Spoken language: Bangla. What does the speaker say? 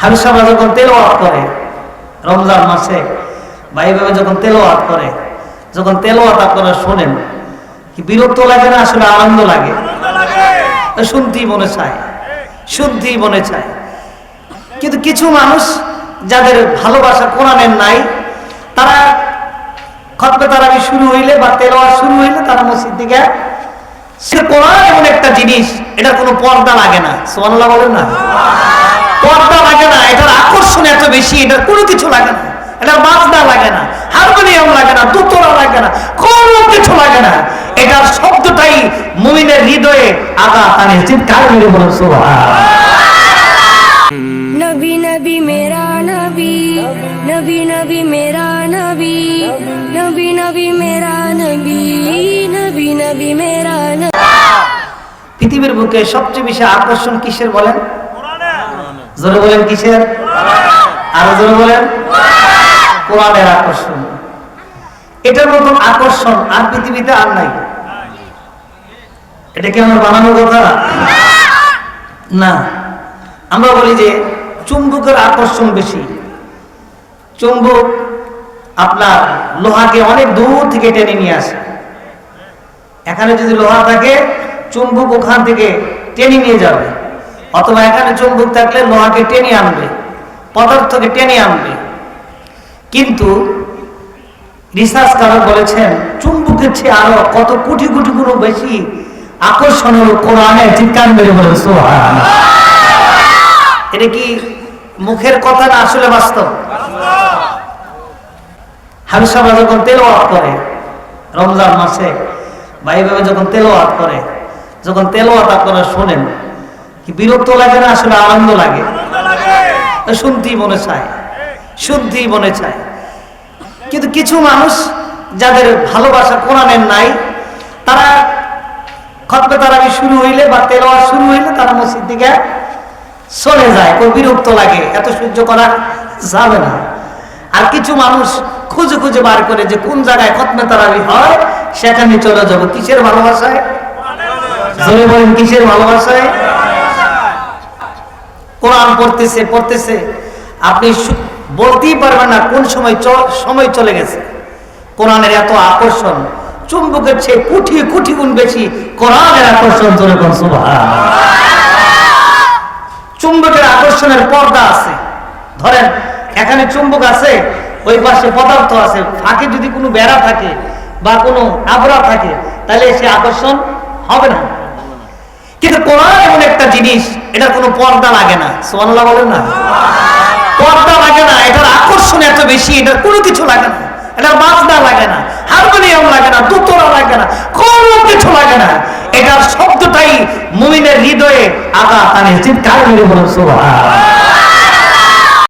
হাবিসাবা যখন তেলোয়াত করে, রমজান মাসে বা এইভাবে যখন তেলোয়াত করে, যখন তেলোয়াত আপনারা শোনেন, কি বিরক্ত লাগে না? আসলে আনন্দ লাগে। শুনতেই মনে চায়, শুনতেই মনে চায়। কিন্তু কিছু মানুষ যাদের ভালোবাসা কোরআনের নাই, তারা খতবে তারাবি শুরু হইলে বা তেলোয়াত শুরু হইলে তারা মসজিদ দিকে সে কোরআন এমন একটা জিনিস এটা কোনো পর্দা লাগে না। সোমানুল্লাহ বলেন না? পর্দা লাগে না এটার আকর্ষণ এত বেশি এটার কোনো কিছু লাগে না। এটার বাজনা লাগে না হারমোনিয়াম লাগে না দুতলা লাগে না কোনো কিছু লাগে না। এটার শব্দটাই মুমিনের হৃদয়ে আগা আনে চিৎকার মেরে বলুন নবী নবী মেরা নবী নবী নবী মেরা নবী নবী নবী মেরা নবী নবী নবী মেরা পৃথিবীর বুকে সবচেয়ে বেশি আকর্ষণ কিসের বলেন? জোরে বলেন কিসের? আরও জোরে বলেন। কোরআনের আকর্ষণ। এটার মতন আকর্ষণ আর পৃথিবীতে আর নাই। এটা কি আমার বানানোর কথা? না। আমরা বলি যে চুম্বকের আকর্ষণ বেশি। চুম্বক আপনার লোহাকে অনেক দূর থেকে টেনে নিয়ে আসে। এখানে যদি লোহা থাকে, চুম্বক ওখান থেকে টেনে নিয়ে যাবে। অথবা এখানে চুম্বক থাকলে লোহাকে টেনে আনবে, পদার্থকে টেনে আনবে। কিন্তু রিসার্চকারক বলেছেন, চুম্বকের চেয়ে আরও কত কোটি কোটি গুণ বেশি আকর্ষণ হলো কোরআনে চিৎকার মেরে বলে এটা কি মুখের কথা না আসলে বাস্তব? হাবিসাবা যখন তেলোয়াত করে, রমজান মাসে বা এইভাবে যখন তেলোয়াত করে, যখন তেলোয়াত আপনারা শোনেন বিরক্ত লাগে না? আসলে আনন্দ লাগে। শুনতেই মনে চায়। শুনতেই মনে চায়। কিন্তু কিছু মানুষ যাদের ভালোবাসা কোরআনের নাই, তারা খতবে তারাবি শুরু হইলে বা তেলোয়াত শুরু হইলে তারা মসজিদ দিকে চলে যায়। খুব বিরক্ত লাগে। এত সহ্য করা যাবে না। আর কিছু মানুষ খুঁজে খুঁজে বার করে যে কোন জায়গায় খতমে তারাবি হয়, সেখানে চলে যাব। কিসের ভালোবাসায়? কিসের ভালোবাসায়? পড়তেছে পড়তেছে। আপনি বলতেই পারবেন না কোন সময় সময় চলে গেছে। কোরআনের এত আকর্ষণ, চুম্বকের চেয়ে কুঠি কুঠি গুণ বেশি কোরআনের আকর্ষণ চলে চুম্বকের আকর্ষণের পর্দা আছে। ধরেন, এখানে চুম্বক আছে, ওই পাশে পদার্থ আছে। ফাঁকে যদি কোনো বেড়া থাকে বা কোনো আবরা থাকে, তাহলে সে আকর্ষণ হবে না। কিন্তু কোরআন এমন একটা জিনিস এটা কোনো পর্দা লাগে না। সোমানুল্লাহ বলেন না? পর্দা লাগে না, এটার আকর্ষণ এত বেশি, এটার কোনো কিছু লাগে না। এটার বাজনা লাগে না, হারমোনিয়াম লাগে না দুতরা লাগে না, কোনো কিছু লাগে না। এটার শব্দটাই মুমিনের হৃদয়ে আঘাত আনে। চিৎকার মেরে বলেন সুবহান